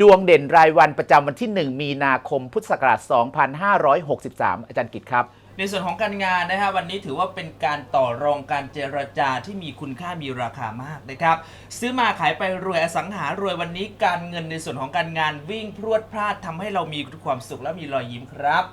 ดวงเด่นรายวันประจำวันที่ 1 มีนาคมพุทธศักราช 2563 อาจารย์กิตครับ ในส่วนของการงานนะฮะวันนี้ถือว่าเป็นการต่อรองการเจรจาที่มีคุณค่ามีราคามากนะครับ ซื้อมาขายไปรวยอสังหารวยวันนี้การเงินในส่วนของการงานวิ่งพรวดพลาดทำให้เรามีความสุขและมีรอยยิ้มครับ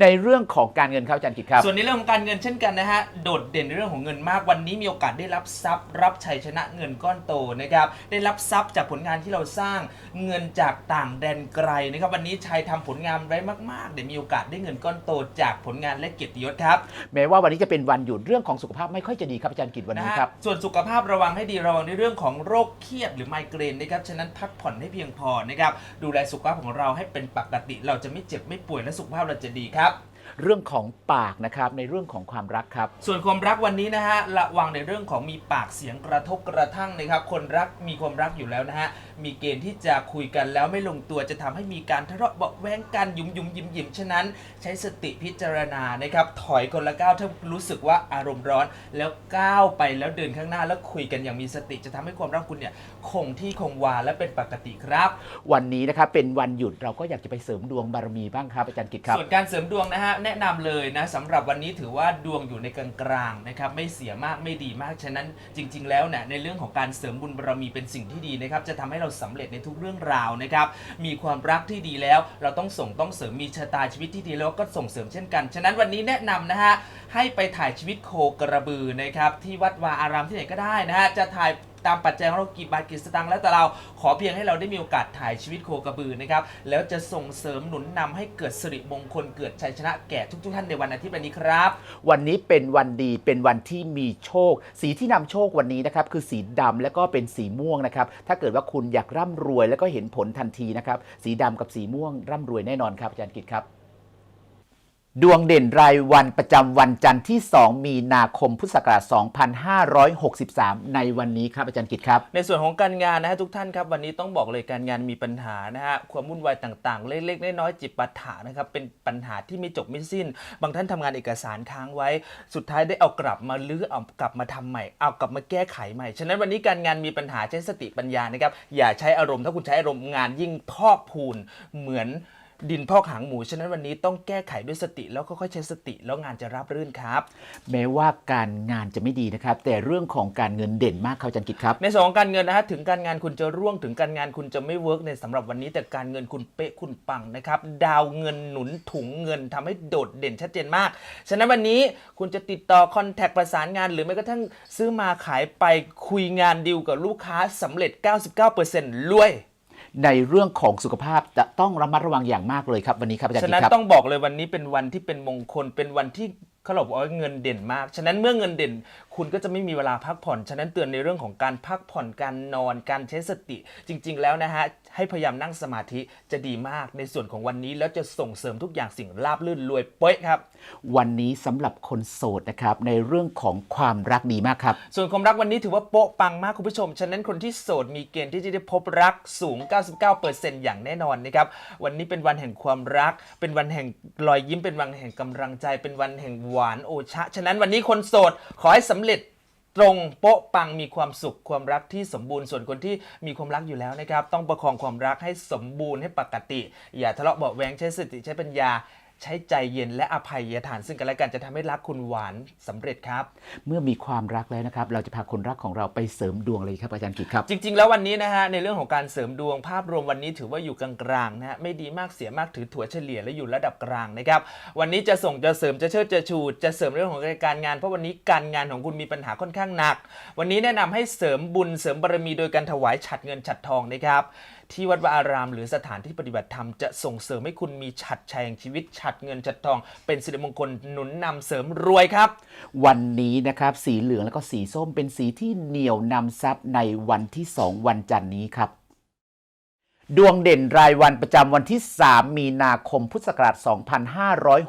ในเรื่องของการเงินครับอาจารย์กิตครับ ส่วนในเรื่องของการเงินเช่นกันนะฮะ โดดเด่นในเรื่องของเงินมากวันนี้มีโอกาสได้รับทรัพย์ รับชัยชนะเงินก้อนโตนะครับ ได้รับทรัพย์จากผลงานที่เราสร้างเงินจากต่างแดนไกลนะครับวันนี้ชัยทำผลงานไว้มากๆเดี๋ยวมีโอกาสได้เงินก้อนโตจากผลงานและเกียรติยศครับแม้ว่าวันนี้จะเป็นวันหยุดเรื่องของสุขภาพไม่ค่อยจะดีครับอาจารย์กิตวันนะนี้ฮะครับส่วนสุขภาพระวังให้ดีระวังในเรื่องของโรคเครียดหรือไมเกรนนะครับฉะนั้นพักผ่อนให้เพียงพอนะครับดูแลสุขภาพของเราให้เป็นปกติ เราจะไม่เจ็บไม่ป่วยและสุขภาพเราจะดีครับครับ เรื่องของปากนะครับในเรื่องของความรักครับ ส่วนความรักวันนี้นะฮะระวังในเรื่องของมีปากเสียงกระทบกระทั่งนะครับ คนรักมีความรักอยู่แล้วนะฮะมีเกณฑ์ที่จะคุยกันแล้วไม่ลงตัวจะทำให้มีการทะเลาะเบาะแว้งกันยุมยุมยิ้มยิ้มฉะนั้น ใช้สติพิจารณานะครับถอยคนละก้าวถ้ารู้สึกว่าอารมณ์ร้อน แล้วก้าวไปแล้วเดินข้างหน้าแล้วคุยกันอย่างมีสติจะทำให้ความรักคุณเนี่ยคงที่คงวาและเป็นปกติครับ วันนี้นะครับเป็นวันหยุดเราก็อยากจะไปเสริมดวงบารมีบ้างครับอาจารย์กิตครับส่วนการเสริมดวงนะฮะแนะนำเลยนะสำหรับวันนี้ถือว่าดวงอยู่ในกลางๆนะครับไม่เสียมากไม่ดีมากฉะนั้นจริง ๆ แล้วเนี่ยในเรื่องของการเสริมบุญบารมีเป็นสิ่งที่ดีนะครับจะทำให้เราสำเร็จในทุกเรื่องราวนะครับมีความรักที่ดีแล้ว เราต้องส่งต้องเสริมมีชะตาชีวิตที่ดีแล้วก็ส่งเสริมเช่นกันฉะนั้นวันนี้แนะนำนะฮะให้ไปถ่ายชีวิตโคกระบือนะครับที่วัดวาอารามที่ไหนก็ได้นะฮะจะถ่าย ตามปัจจัยของเรากี่บาทกี่สตางค์แล้วแต่เราขอเพียงให้เราได้มีโอกาสถ่ายชีวิตโคกระบือนะครับแล้วจะส่งเสริมหนุนนำให้เกิดสิริมงคลเกิดชัยชนะแก่ทุกๆท่านในวันอาทิตย์วันนี้ครับ วันนี้เป็นวันดีเป็นวันที่มีโชค สีที่นำโชควันนี้นะครับคือสีดำและก็เป็นสีม่วงนะครับถ้าเกิดว่าคุณอยากร่ำรวย แล้วก็เห็นผลทันทีนะครับสีดำกับสีม่วงร่ำรวยแน่นอนครับอาจารย์กิตครับ ดวงเด่นรายวันประจำวันจันทร์ที่ 2 มีนาคมพุทธศักราช 2563 ในวันนี้ครับอาจารย์กิตครับ ในส่วนของการงานนะฮะทุกท่านครับ วันนี้ต้องบอกเลยการงานมีปัญหานะฮะความวุ่นวายต่างๆ เล็กๆน้อยๆจิปาถะนะครับเป็นปัญหาที่ไม่จบไม่สิ้น บางท่านทำงานเอกสารค้างไว้ สุดท้ายได้เอากลับมาลื้อเอากลับมาทำใหม่เอากลับมาแก้ไขใหม่ฉะนั้นวันนี้การงานมีปัญหาใช้สติปัญญานะครับอย่าใช้อารมณ์ถ้าคุณใช้อารมณ์งานยิ่งพอกพูนเหมือน ดินพอกหางหมู ฉะนั้นวันนี้ต้องแก้ไขด้วยสติแล้วค่อยๆใช้สติแล้วงานจะราบรื่นครับ แม้ว่าการงานจะไม่ดีนะครับ แต่เรื่องของการเงินเด่นมากครับอาจารย์กิตครับ ในส่วนของการเงินนะฮะถึงการงานคุณจะร่วงถึงการงานคุณจะไม่เวิร์กในสำหรับวันนี้แต่การเงินคุณเป๊ะคุณปังนะครับดาวเงินหนุนถุงเงินทำให้โดดเด่นชัดเจนมาก ฉะนั้นวันนี้คุณจะติดต่อคอนแทคประสานงาน หรือแม้กระทั่งซื้อมาขายไปคุยงานดีลกับลูกค้าสำเร็จ 99%รวย ในเรื่องของสุขภาพจะต้องระมัดระวังอย่างมากเลยครับวันนี้ครับอาจารย์ฉะกินั้นตครับ ต้องบอกเลยวันนี้เป็นวันที่เป็นมงคลเป็นวันที่เขาบอกว่าเงินเด่นมาก ฉะนั้นเมื่อเงินเด่น คุณก็จะไม่มีเวลาพักผ่อน ฉะนั้นเตือนในเรื่องของการพักผ่อนการนอนการใช้สติจริง ๆ แล้วนะฮะ ให้พยายามนั่งสมาธิจะดีมากในส่วนของวันนี้ แล้วจะส่งเสริมทุกอย่างสิ่งราบรื่นรวยเป๊ะครับ วันนี้สำหรับคนโสดนะครับในเรื่องของความรักดีมากครับ ส่วนความรักวันนี้ถือว่าโป๊ะปังมากคุณผู้ชม ฉะนั้นคนที่โสดมีเกณฑ์ที่จะได้พบรักสูง 99%อย่างแน่นอนนะครับวันนี้เป็นวันแห่งความรัก เป็นวันแห่งรอยยิ้มเป็นวันแห่งกำลังใจ เป็นวันแห่งหวานโอชะ ฉะนั้นวันนี้คนโสดขอให้สำเร็จ ตรงโป๊ะปังมีความสุขความรักที่สมบูรณ์ส่วนคนที่มีความรักอยู่แล้วนะครับ ต้องประคองความรักให้สมบูรณ์ให้ปกติ อย่าทะเลาะเบาะแวงใช้สติใช้ปัญญา ใช้ใจเย็นและอภัยทาน ซึ่งกันและกันจะทำให้รักคุณหวานสำเร็จครับ เมื่อมีความรักแล้วนะครับ เราจะพาคนรักของเราไปเสริมดวงเลยครับอาจารย์กิตครับ จริง ๆ แล้ววันนี้นะฮะในเรื่องของการเสริมดวงภาพรวมวันนี้ถือว่าอยู่กลางๆนะฮะไม่ดีมากเสียมากถือถั่วเฉลี่ยและอยู่ระดับกลางนะครับวันนี้จะส่งจะเสริมจะเชิดจะชูจะเสริมเรื่องของการงาน เพราะวันนี้การงานของคุณมีปัญหาค่อนข้างหนัก วันนี้แนะนำให้เสริมบุญเสริมบารมีโดยการถวายฉัดเงินฉัดทองนะครับ ที่วัดวาอาราม หรือสถานที่ปฏิบัติธรรมจะส่งเสริมให้คุณมีฉัดชัยแห่งชีวิตฉัดเงินฉัดทอง เป็นสิริมงคลหนุนนำเสริมรวยครับ วันนี้นะครับสีเหลืองแล้วก็สีส้มเป็นสีที่เหนี่ยวนำทรัพย์ในวันที่ 2 วันจันทร์นี้ครับ ดวงเด่นรายวันประจำวันที่ 3 มีนาคมพุทธศักราช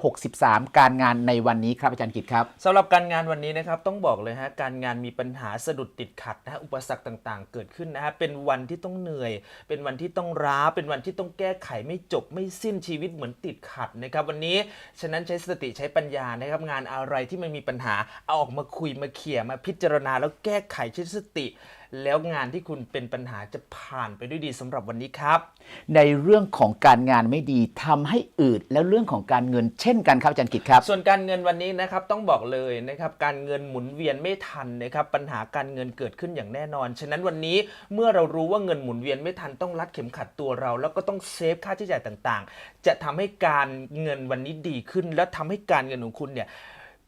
2563 การงานในวันนี้ครับอาจารย์กิตครับสำหรับการงานวันนี้นะครับต้องบอกเลยฮะการงานมีปัญหาสะดุดติดขัดนะฮะอุปสรรคต่างๆ เกิดขึ้นนะฮะเป็นวันที่ต้องเหนื่อย เป็นวันที่ต้องร้าเป็นวันที่ต้องแก้ไขไม่จบไม่สิ้นชีวิตเหมือนติดขัดนะครับวันนี้ฉะนั้นใช้สติใช้ปัญญานะครับงานอะไรที่มันมีปัญหาเอาออกมาคุยมาเขี่ยมาพิจารณาแล้วแก้ไขใช้สติ แล้วงานที่คุณเป็นปัญหาจะผ่านไปด้วยดีสำหรับวันนี้ครับ ในเรื่องของการงานไม่ดีทำให้อืดแล้วเรื่องของการเงินเช่นกันครับอาจารย์กิตครับ ส่วนการเงินวันนี้นะครับต้องบอกเลยนะครับการเงินหมุนเวียนไม่ทันนะครับปัญหาการเงินเกิดขึ้นอย่างแน่นอน ฉะนั้นวันนี้เมื่อเรารู้ว่าเงินหมุนเวียนไม่ทันต้องรัดเข็มขัดตัวเรา แล้วก็ต้องเซฟค่าใช้จ่ายต่างๆ จะทำให้การเงินวันนี้ดีขึ้น แล้วทำให้การเงินของคุณเนี่ย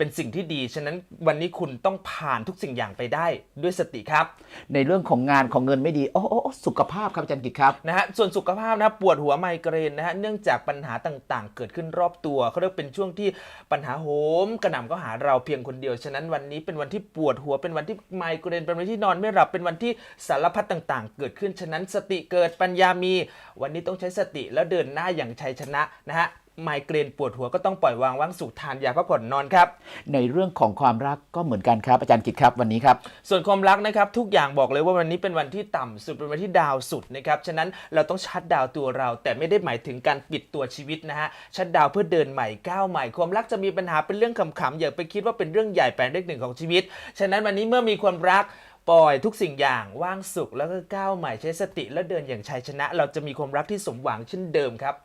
เป็นสิ่งที่ดี ฉะนั้นวันนี้คุณต้องผ่านทุกสิ่งอย่างไปได้ด้วยสติครับในเรื่องของงานของเงินไม่ดีโอ้โอ้โอ้สุขภาพครับอาจารย์กิตครับ นะฮะส่วนสุขภาพนะปวดหัวไมเกรนนะฮะเนื่องจากปัญหาต่างๆ เกิดขึ้นรอบตัวเขาเรียกเป็นช่วงที่ปัญหาโหมกระหน่ำก็หาเราเพียงคนเดียว ฉะนั้นวันนี้เป็นวันที่ปวดหัวเป็นวันที่ไมเกรนเป็นวันที่นอนไม่หลับเป็นวันที่สารพัดต่างๆ เกิดขึ้นฉะนั้นสติเกิดปัญญามี วันนี้ต้องใช้สติแล้วเดินหน้าอย่างชัยชนะนะฮะ ไมเกรนปวดหัวก็ต้องปล่อยวางว่างสุขทานยาพักผ่อนนอนครับ ในเรื่องของความรักก็เหมือนกันครับอาจารย์กิตครับวันนี้ครับ ส่วนความรักนะครับทุกอย่างบอกเลยว่าวันนี้เป็นวันที่ต่ำสุดเป็นวันที่ดาวสุดนะครับฉะนั้นเราต้องชัดดาวตัวเรา แต่ไม่ได้หมายถึงการปิดตัวชีวิตนะฮะชัดดาวเพื่อเดินใหม่ก้าวใหม่ความรักจะมีปัญหาเป็นเรื่องขำๆอย่าไปคิดว่าเป็นเรื่องใหญ่แปลงเลขหนึ่งของชีวิต ฉะนั้นวันนี้เมื่อมีความรักปล่อยทุกสิ่งอย่างว่างสุขแล้วก็ก้าวใหม่ใช้สติแล้วเดินอย่างชัยชนะ เราจะมีความรักที่สมหวังเช่นเดิมครับ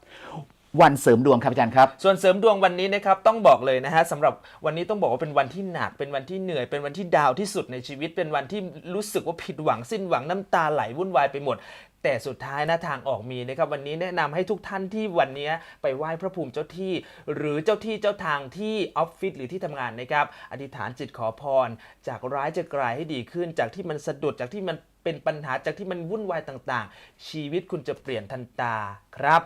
วันเสริมดวงครับอาจารย์ครับ ส่วนเสริมดวงวันนี้นะครับต้องบอกเลยนะฮะสำหรับวันนี้ต้องบอกว่าเป็นวันที่หนัก เป็นวันที่เหนื่อย เป็นวันที่ดาวที่สุดในชีวิต เป็นวันที่รู้สึกว่าผิดหวังสิ้นหวังน้ำตาไหลวุ่นวายไปหมดแต่สุดท้ายนะทางออกมีนะครับวันนี้แนะนำให้ทุกท่านที่วันนี้ไปไหว้พระภูมิเจ้าที่ หรือเจ้าที่เจ้าทางที่ออฟฟิศหรือที่ทำงานนะครับอธิษฐานจิตขอพร จากร้ายจะกลายให้ดีขึ้น จากที่มันสะดุดจากที่มันเป็นปัญหาจากที่มันวุ่นวายต่างๆ ชีวิตคุณจะเปลี่ยนทันตาครับ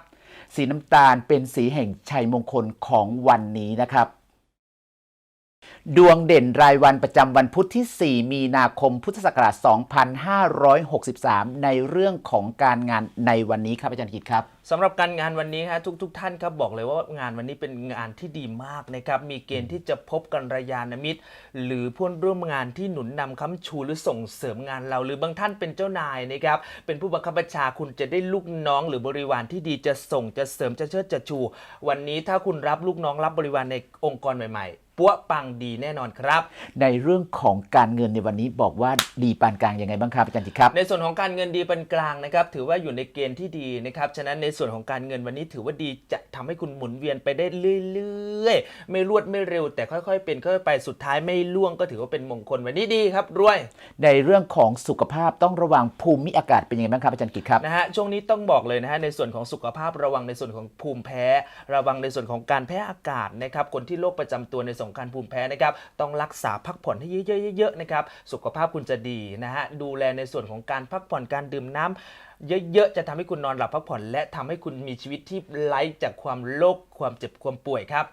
สีน้ำตาลเป็นสีแห่งชัยมงคลของวันนี้นะครับ ดวงเด่นรายวันประจำวันพุธที่ 4 มีนาคมพุทธศักราช 2563 ในเรื่องของการงานในวันนี้ครับอาจารย์กิตครับสำหรับการงานวันนี้ฮะทุกทุกท่านครับบอกเลยว่างานวันนี้เป็นงานที่ดีมากนะครับมีเกณฑ์ที่จะพบกันรยานมิตร หรือเพื่อนร่วมงานที่หนุนนำค้ำชูหรือส่งเสริมงานเรา หรือบางท่านเป็นเจ้านายนะครับเป็นผู้บังคับบัญชาคุณจะได้ลูกน้องหรือบริวารที่ดีจะส่งจะเสริมจะเชิดจะชู วันนี้ถ้าคุณรับลูกน้องรับบริวารในองค์กรใหม่ๆ ปั้วปังดีแน่นอนครับ ในเรื่องของการเงินในวันนี้บอกว่าดีปานกลางยังไงบ้างครับอาจารย์กิตครับ ในส่วนของการเงินดีเป็นกลางนะครับ ถือว่าอยู่ในเกณฑ์ที่ดีนะครับ ฉะนั้นในส่วนของการเงินวันนี้ถือว่าดีจะทำให้คุณหมุนเวียนไปได้เรื่อยๆ ไม่รวดไม่เร็ว แต่ค่อยๆ เป็นค่อยๆไปสุดท้ายไม่ล่วงก็ถือว่าเป็นมงคลวันนี้ดีครับรวย ในเรื่องของสุขภาพต้องระวังภูมิอากาศเป็นยังไงบ้างครับอาจารย์กิตครับนะฮะช่วงนี้ต้องบอกเลยนะฮะในส่วนของสุขภาพระวังในส่วนของภูมิแพ้ ระวังในส่วนของการแพ้อากาศนะครับคนที่โรคประจำตัวในส่งการภูมิแพ้นะครับต้องรักษาพักผ่อนให้เยอะๆๆๆนะครับสุขภาพคุณจะดีนะฮะดูแลในส่วนของการพักผ่อนการดื่มน้ำ เยอะๆ จะทำให้คุณนอนหลับพักผ่อน และทำให้คุณมีชีวิตที่ไร้จากความโรคความเจ็บความป่วยครับ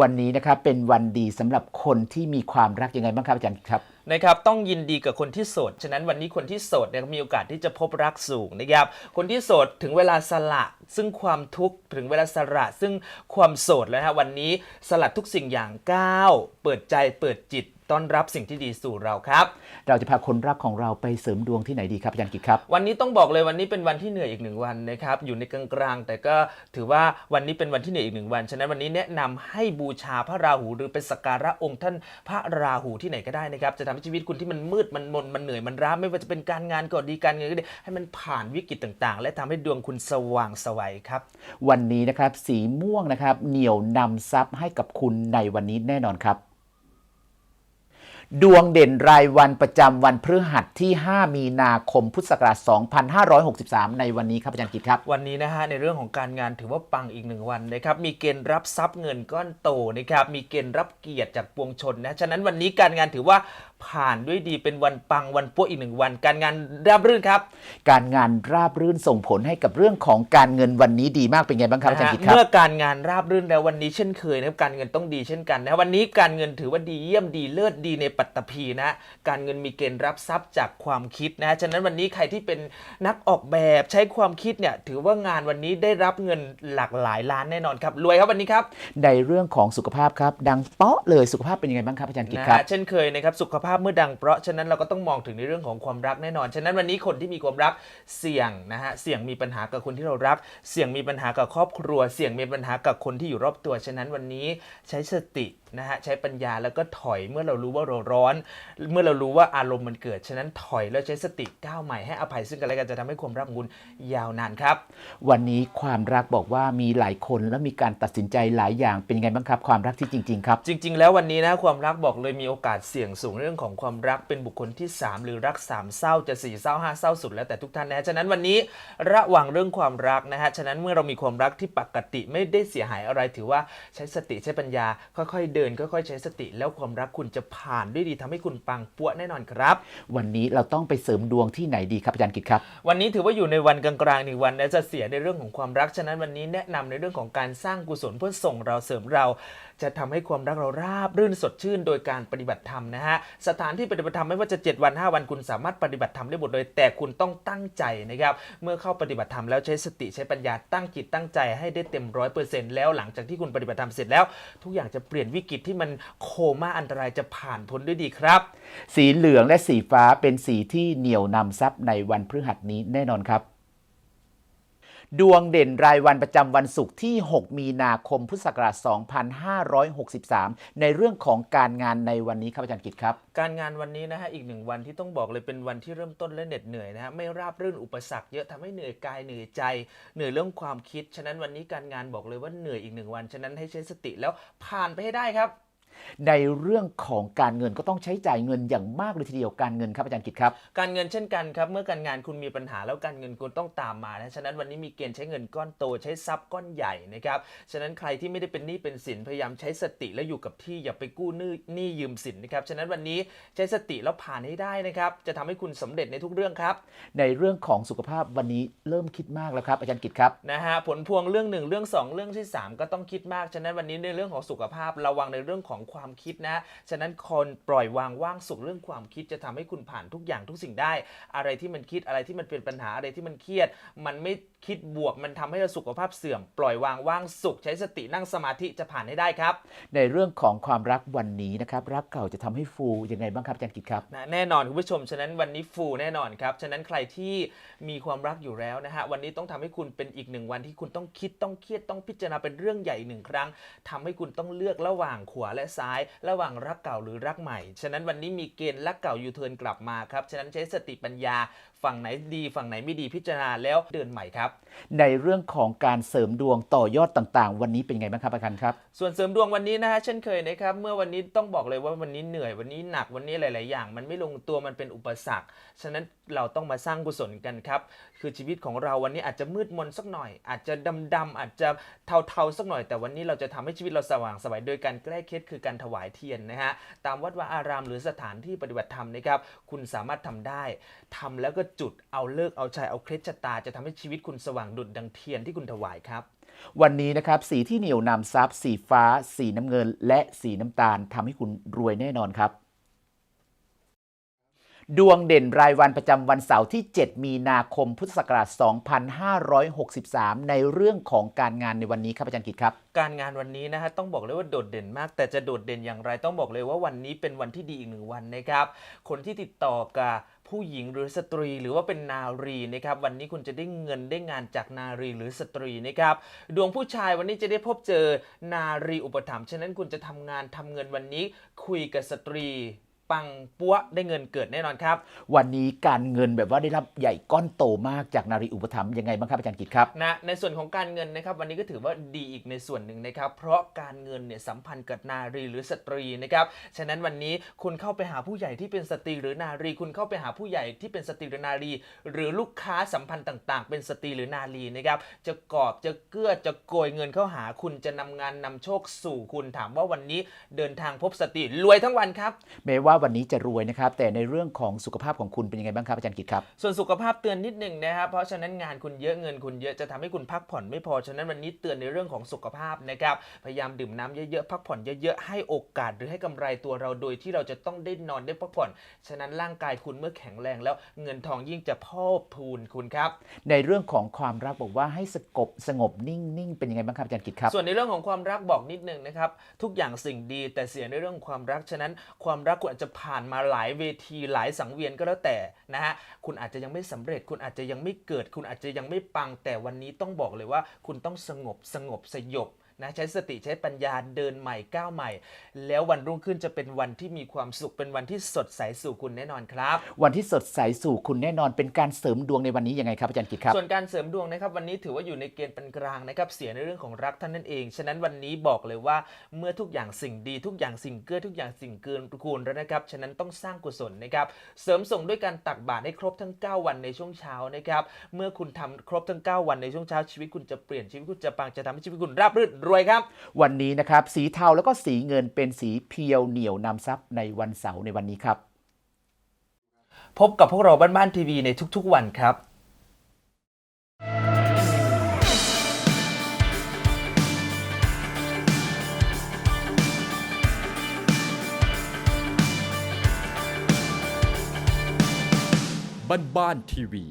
วันนี้นะครับเป็นวันดีสำหรับคนที่มีความรักยังไงบ้างครับอาจารย์ครับนะครับต้องยินดีกับคนที่โสด ฉะนั้นวันนี้คนที่โสดเนี่ยมีโอกาสที่จะพบรักสูงนะครับ คนที่โสดถึงเวลาสละ ซึ่งความทุกข์ถึงเวลาสละซึ่งความโสดแล้วนะฮะวันนี้สลัดทุกสิ่งอย่างก้าวเปิดใจเปิดจิตต้อนรับสิ่งที่ดีสู่เราครับ เราจะพาคนรักของเราไปเสริมดวงที่ไหนดีครับอาจารย์กิตครับ วันนี้ต้องบอกเลยวันนี้เป็นวันที่เหนื่อยอีกหนึ่งวันนะครับ อยู่ในกลางๆแต่ก็ถือว่าวันนี้เป็นวันที่เหนื่อยอีกหนึ่งวัน ฉะนั้นวันนี้แนะนำให้บูชาพระราหูหรือเป็นสักการะองค์ท่านพระราหูที่ไหนก็ได้นะครับ จะทำให้ชีวิตคุณที่มันมืดมันมนมันเหนื่อยมันร้าไม่ว่าจะเป็นการงานก็ดีการเงินก็ดีให้มันผ่านวิกฤตต่างๆ และทำให้ดวงคุณสว่างไสวัยครับ วันนี้นะครับสีม่วงนะครับเหนี่ยวนำทรัพย์ให้กับคุณในวันนี้แน่นอนครับ ดวงเด่นรายวันประจำวันพฤหัสที่ 5 มีนาคมพุทธศักราช 2563 ในวันนี้ครับอาจารย์กิตครับ วันนี้นะฮะในเรื่องของการงานถือว่าปังอีกหนึ่งวันนะครับ มีเกณฑ์รับทรัพย์เงินก้อนโตนะครับ มีเกณฑ์รับเกียรติจากปวงชนนะ ฉะนั้นวันนี้การงานถือว่า ผ่านด้วยดีเป็นวันปังวันปั้วอีกหนึ่งวัน การงานราบรื่นครับการงานราบรื่นส่งผลให้กับเรื่องของการเงินวันนี้ดีมากเป็นไงบ้างครับอาจารย์กิตนะคฮะรับ เมื่อการงานราบรื่นแล้ววันนี้เช่นเคยนะครับการเงินต้องดีเช่นกันนะวันนี้การเงินถือว่าดีเยี่ยมดีเลิศดีในปัตตภีนะ การเงินมีเกณฑ์รับทรัพย์จากความคิดนะฉะนั้นวันนี้ใครที่เป็นนักออกแบบใช้ความคิดเนี่ยถือว่างานวันนี้ได้รับเงินหลากหลายล้านแน่นอนครับรวยครับวันนี้ครับ ในเรื่องของสุขภาพครับ ดังเปาะเลยสุขภาพเป็นยังไงบ้างครับอาจารย์กิตนะครับฮะเช่นเคยนะครับสุขภาพเมื่อดังเพราะฉะนั้นเราก็ต้องมองถึงในเรื่องของความรักแน่นอน ฉะนั้นวันนี้คนที่มีความรักเสี่ยงนะฮะเสี่ยงมีปัญหากับคนที่เรารัก เสี่ยงมีปัญหากับครอบครัว เสี่ยงมีปัญหากับคนที่อยู่รอบตัว ฉะนั้นวันนี้ใช้สติ นะฮะใช้ปัญญาแล้วก็ถอยเมื่อเรารู้ว่าเราร้อน เมื่อเรารู้ว่าอารมณ์มันเกิด ฉะนั้นถอยแล้วใช้สติก้าวใหม่ให้อภัยซึ่งกันและกันจะทำให้ความรักของคุณยาวนานครับ วันนี้ความรักบอกว่ามีหลายคนและมีการตัดสินใจหลายอย่างเป็นยังไงบ้างครับ ความรักที่จริง ๆ ครับ จริง ๆ แล้ววันนี้นะความรักบอกเลยมีโอกาสเสี่ยงสูงเรื่องของความรักเป็นบุคคลที่ 3 หรือรัก3เศร้าจะ4เศร้า5เศร้าสุดแล้วแต่ทุกท่านนะฮะฉะนั้นวันนี้ระวังเรื่องความรักนะฮะฉะนั้นเมื่อเรามีความรักที่ปกติไม่ได้เสียหายอะไรถือว่าใช้สติใช้ปัญญาค่อยๆเดินค่อยๆใช้สติแล้วความรักคุณจะผ่านด้วยดีทำให้คุณปังปัวแน่นอนครับ วันนี้เราต้องไปเสริมดวงที่ไหนดีครับอาจารย์กิตครับ วันนี้ถือว่าอยู่ในวันกลางๆหนึ่งวันนะจะเสียในเรื่องของความรักฉะนั้นวันนี้แนะนำในเรื่องของการสร้างกุศลเพื่อส่งเราเสริมเรา จะทำให้ความรักเราราบรื่นสดชื่น โดยการปฏิบัติธรรมนะฮะสถานที่ปฏิบัติธรรมไม่ว่าจะ 7 วัน 5 วันคุณสามารถปฏิบัติธรรมได้หมดเลย แต่คุณต้องตั้งใจนะครับเมื่อเข้าปฏิบัติธรรมแล้วใช้สติใช้ปัญญาตั้งจิตตั้งใจให้ได้เต็มร้อยเปอร์เซ็นต์แล้วหลังจากที่คุณปฏิบัติธรรมเสร็จแล้ว ทุกอย่างจะเปลี่ยนวิกฤตที่มันโคม่าอันตรายจะผ่านพ้นด้วยดีครับ สีเหลืองและสีฟ้าเป็นสีที่เหนี่ยวนำทรัพย์ในวันพฤหัสนี้แน่นอนครับ ดวงเด่นรายวันประจำวันศุกร์ที่ 6 มีนาคม พุทธศักราช 2563 ในเรื่องของการงานในวันนี้ครับอาจารย์กิตครับ การงานวันนี้นะฮะอีกหนึ่งวันที่ต้องบอกเลยเป็นวันที่เริ่มต้นและเหน็ดเหนื่อยนะฮะไม่ราบรื่นอุปสรรคเยอะทำให้เหนื่อยกายเหนื่อยใจเหนื่อยเรื่องความคิด ฉะนั้นวันนี้การงานบอกเลยว่าเหนื่อยอีกหนึ่งวัน ฉะนั้นให้ใช้สติแล้วผ่านไปให้ได้ครับ ในเรื่องของการเงินก็ต้องใช้จ่ายเงินอย่างมากเลยทีเดียวการเงินครับอาจารย์กิตครับ การเงินเช่นกันครับ เมื่อการงานคุณมีปัญหาแล้วการเงินคุณต้องตามมานะฉะนั้นวันนี้มีเกณฑ์ใช้เงินก้อนโตใช้ทรัพย์ก้อนใหญ่นะครับฉะนั้นใครที่ไม่ได้เป็นหนี้เป็นสินพยายามใช้สติและอยู่กับที่อย่าไปกู้หนี้หนี้ยืมสินนะครับฉะนั้นวันนี้ใช้สติแล้วผ่านให้ได้นะครับจะทำให้คุณสำเร็จในทุกเรื่องครับ ในเรื่องของสุขภาพวันนี้เริ่มคิดมากแล้วครับอาจารย์กิตครับนะฮะผลพวงเรื่องหนึ่งเรื่องสองเรื่องที่สามก็ต้องคิดมากฉะนั้นวันนี้ในเรื่องของสุขภาพระวังในเรื่องของความคิดนะ ฉะนั้นคนปล่อยวางว่างสุขเรื่องความคิดจะทำให้คุณผ่านทุกอย่างทุกสิ่งได้ อะไรที่มันคิดอะไรที่มันเป็นปัญหาอะไรที่มันเครียด มันไม่คิดบวกมันทำให้เราสุขภาพเสื่อม ปล่อยวางว่างสุขใช้สตินั่งสมาธิจะผ่านให้ได้ครับ ในเรื่องของความรักวันนี้นะครับรักเก่าจะทำให้ฟูยังไงบ้างครับอาจารย์กิตครับนะแน่นอนคุณผู้ชมฉะนั้นวันนี้ฟูแน่นอนครับฉะนั้นใครที่มีความรักอยู่แล้วนะฮะวันนี้ต้องทำให้คุณเป็นอีกหนึ่งวันที่คุณต้องคิดต้องเครียดต้องพิจารณาเป็นเรื่องใหญ่อีกหนึ่งครั้งทำให้คุณต้องเลือกระหว่างขวาและซ้าย ระหว่างรักเก่าหรือรักใหม่ ฉะนั้นวันนี้มีเกณฑ์รักเก่ายูเทิร์นกลับมาครับ ฉะนั้นใช้สติปัญญา ฝั่งไหนดีฝั่งไหนไม่ดีพิจารณาแล้วเดินใหม่ครับ ในเรื่องของการเสริมดวงต่อยอดต่างๆ วันนี้เป็นไงบ้างครับอาจารย์ครับ ส่วนเสริมดวงวันนี้นะฮะเช่นเคยนะครับเมื่อวันนี้ต้องบอกเลยว่าวันนี้เหนื่อยวันนี้หนักวันนี้หลาย ๆ อย่าง มันไม่ลงตัวมันเป็นอุปสรรค ฉะนั้นเราต้องมาสร้างกุศลกันครับคือชีวิตของเราวันนี้อาจจะมืดมนสักหน่อย อาจจะดำๆอาจจะเทาๆสักหน่อย แต่วันนี้เราจะทำให้ชีวิตเราสว่างไสวัยโดยการแก้เคล็ดคือการถวายเทียนนะฮะตามวัดวาอารามหรือสถานที่ปฏิบัติธรรมนะครับคุณสามารถทำได้ทำแล้วก็จุดเอาเลิกเอาชัยเอาเคล็ดชะตา จะทำให้ชีวิตคุณสว่างดุจดังเทียนที่คุณถวายครับ วันนี้นะครับสีที่เหนียวนำทรัพย์สีฟ้า สีน้ำเงิน และสีน้ำตาลทำให้คุณรวยแน่นอนครับดวงเด่นรายวันประจำวันเสาร์ที่ 7 มีนาคม พุทธศักราช 2563 ในเรื่องของการงานในวันนี้ครับอาจารย์กิตครับ การงานวันนี้นะฮะต้องบอกเลยว่าโดดเด่นมาก แต่จะโดดเด่นอย่างไรต้องบอกเลยว่าวันนี้เป็นวันที่ดีอีกหนึ่งวันนะครับ คนที่ติดต่อกับ ผู้หญิงหรือสตรีหรือว่าเป็นนารีนะครับวันนี้คุณจะได้เงินได้งานจากนารีหรือสตรีนะครับดวงผู้ชายวันนี้จะได้พบเจอนารีอุปถัมภ์ฉะนั้นคุณจะทำงานทำเงินวันนี้คุยกับสตรี ปังปัวได้เงินเกิดแน่นอนครับ วันนี้การเงินแบบว่าได้รับใหญ่ก้อนโตมากจากนารีอุปถัมภ์ยังไงบ้างครับอาจารย์กิตครับนะในส่วนของการเงินนะครับ วันนี้ก็ถือว่าดีอีกในส่วนหนึ่งนะครับ เพราะการเงินเนี่ยสัมพันธ์กับนารีหรือสตรีนะครับฉะนั้นวันนี้คุณเข้าไปหาผู้ใหญ่ที่เป็นสตรีหรือนารี คุณเข้าไปหาผู้ใหญ่ที่เป็นสตรีหรือนารี หรือลูกค้าสัมพันธ์ต่างๆ เป็นสตรีหรือนารีนะครับจะกอบจะเกื้อจะโกยเงินเข้าหาคุณจะนำงานนำโชคสู่คุณถามว่าวันนี้เดินทางพบสตรีรวยทั้งวันครับแม้ว่าวันนี้จะรวยนะครับ แต่ในเรื่องของสุขภาพของคุณเป็นยังไงบ้างครับอาจารย์กิตครับ ส่วนสุขภาพเตือนนิดหนึ่งนะครับ เพราะฉะนั้นงานคุณเยอะเงินคุณเยอะจะทำให้คุณพักผ่อนไม่พอ ฉะนั้นวันนี้เตือนในเรื่องของสุขภาพนะครับ พยายามดื่มน้ำเยอะๆ พักผ่อนเยอะๆ ให้โอกาสหรือให้กำไรตัวเราโดยที่เราจะต้องได้นอนได้พักผ่อน ฉะนั้นร่างกายคุณเมื่อแข็งแรงแล้วเงินทองยิ่งจะพอกพูนคุณครับ ในเรื่องของความรักบอกว่าให้สงบสงบนิ่งนิ่งเป็นยังไงบ้างครับอาจารย์กิตครับ ส่วนในเรื่องของความรักบอกนิดหนึ่งนะครับ ทุกอย่างสิ่งดีแต่เสียในเรื่องของความรัก ฉะนั้นความรักคุณอาจจะผ่านมาหลายเวทีหลายสังเวียนก็แล้วแต่นะฮะคุณอาจจะยังไม่สำเร็จ คุณอาจจะยังไม่เกิด คุณอาจจะยังไม่ปังแต่วันนี้ต้องบอกเลยว่า คุณต้องสงบสงบสยบ นะใช้สติใช้ปัญญาเดินใหม่ก้าวใหม่ แล้ววันรุ่งขึ้นจะเป็นวันที่มีความสุขเป็นวันที่สดใสสู่คุณแน่นอนครับ วันที่สดใสสู่คุณแน่นอนเป็นการเสริมดวงในวันนี้ยังไงครับอาจารย์กิตครับส่วนการเสริมดวงนะครับวันนี้ถือว่าอยู่ในเกณฑ์เป็นกลางนะครับเสียในเรื่องของรักท่านนั่นเอง ฉะนั้นวันนี้บอกเลยว่าเมื่อทุกอย่างสิ่งดี ทุกอย่างสิ่งเกื้อทุกอย่างสิ่งเกินคูณแล้วนะครับฉะนั้นต้องสร้างกุศลนะครับเสริมส่งด้วยการตักบาตรให้ครบทั้ง 9 วันในช่วงเช้านะครับเมื่อคุณทำครบทั้ง 9 วันในช่วงเช้าชีวิตคุณจะเปลี่ยนชีวิตคุณจะปังจะทำให้ชีวิตคุณราบรื่นรวยครับ วันนี้นะครับสีเทาแล้วก็สีเงินเป็นสีเพียวเหนียวนำทรัพย์ในวันเสาร์ในวันนี้ครับ พบกับพวกเราบ้านๆทีวีในทุกๆ วันครับบ้านบ้านทีวี